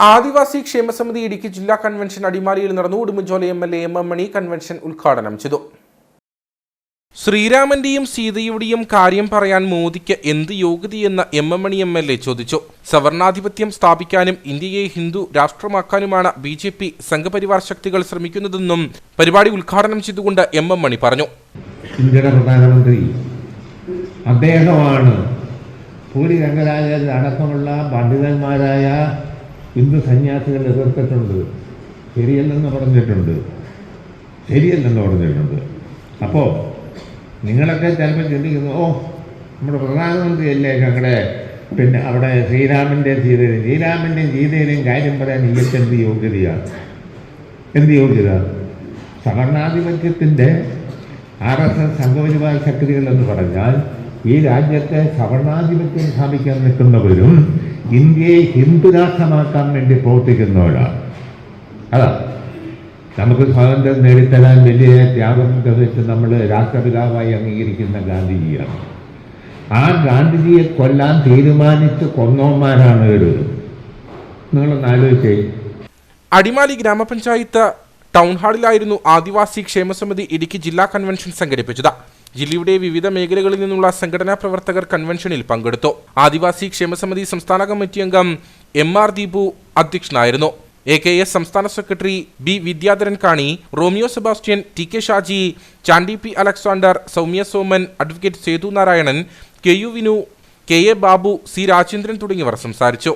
ആദിവാസി ക്ഷേമസമിതി ഇടുക്കി ജില്ലാ കൺവെൻഷൻ അടിമാലിയിൽ നടന്നു. Udumbanchola M L A M M Mani convention ഉദ്ഘാടനം ചെയ്തു. ശ്രീരാമന്റെയും സീതയുടെയും കാര്യം പറയാൻ മോദിക്ക് എന്ത് യോഗ്യതയെന്ന് M M Mani M L A ചോദിച്ചു. സവർണാധിപത്യം സ്ഥാപിക്കാനും ഇന്ത്യയെ ഹിന്ദു രാഷ്ട്രമാക്കാനുമാണ് ബി ജെ പി സംഘപരിവാർ ശക്തികൾ ശ്രമിക്കുന്നതെന്നും പരിപാടി ഉദ്ഘാടനം ചെയ്തുകൊണ്ട് എം എം മണി പറഞ്ഞു. പ്രധാനമന്ത്രി അദ്ദേഹമാണ് പൂരി രംഗരാജൻ അടക്കമുള്ള പണ്ഡിതന്മാരായ ഹിന്ദു സന്യാസികൾ എതിർത്തിട്ടുണ്ട്. ശരിയല്ലെന്ന് പറഞ്ഞിട്ടുണ്ട്. ശരിയല്ലെന്ന് പറഞ്ഞിട്ടുണ്ട്. അപ്പോൾ നിങ്ങളൊക്കെ ചിലപ്പോൾ ചിന്തിക്കുന്നു ഓ നമ്മുടെ പ്രധാനമന്ത്രിയല്ലേ ഞങ്ങളുടെ പിന്നെ അവിടെ ശ്രീരാമന്റെയും സീതയുടെയും ശ്രീരാമന്റെയും സീതയുടെയും കാര്യം പറയാൻ ഇവർക്ക് എന്ത് യോഗ്യതയാണ് എന്ത് യോഗ്യത? സവർണാധിപത്യത്തിന്റെ ആർ എസ് എസ് സംഘപരിവാർ ശക്തികൾ എന്ന് പറഞ്ഞാൽ ഈ രാജ്യത്തെ സവർണാധിപത്യം സ്ഥാപിക്കാൻ നിൽക്കുന്നവരും ഇന്ത്യയെ ഹിന്ദുരാഷ്ട്രമാക്കാൻ വേണ്ടി പ്രവർത്തിക്കുന്നവരാണ് അതാ നമുക്ക് സ്വാതന്ത്ര്യം നേടിത്തരാൻ വലിയ ത്യാഗം വെച്ച് നമ്മൾ രാഷ്ട്രപിതാവായി അംഗീകരിക്കുന്ന ഗാന്ധിജിയാണ്. ആ ഗാന്ധിജിയെ കൊല്ലാൻ തീരുമാനിച്ച് കൊന്നോന്മാരാണ് ഇവർ നിങ്ങളൊന്ന് ആലോചിച്ചേ. അടിമാലി ഗ്രാമപഞ്ചായത്ത് ടൗൺ ഹാളിലായിരുന്നു ആദിവാസി ക്ഷേമസമിതി ഇടുക്കി ജില്ലാ കൺവെൻഷൻ സംഘടിപ്പിച്ചത്. ജില്ലയുടെ വിവിധ മേഖലകളിൽ നിന്നുള്ള സംഘടനാ പ്രവർത്തകർ കൺവെൻഷനിൽ പങ്കെടുത്തു. ആദിവാസി ക്ഷേമസമിതി സംസ്ഥാന കമ്മിറ്റി അംഗം എം ആർ ദീപു അധ്യക്ഷനായിരുന്നു. എ കെ എസ് സംസ്ഥാന സെക്രട്ടറി ബി വിദ്യാധരൻ കാണി Romeo Sebastian T K Shaji Chandy P Alexander Soumya Soman advocate Sethu Narayanan K U Vinu K A Babu C Rajendran തുടങ്ങിയവർ സംസാരിച്ചു.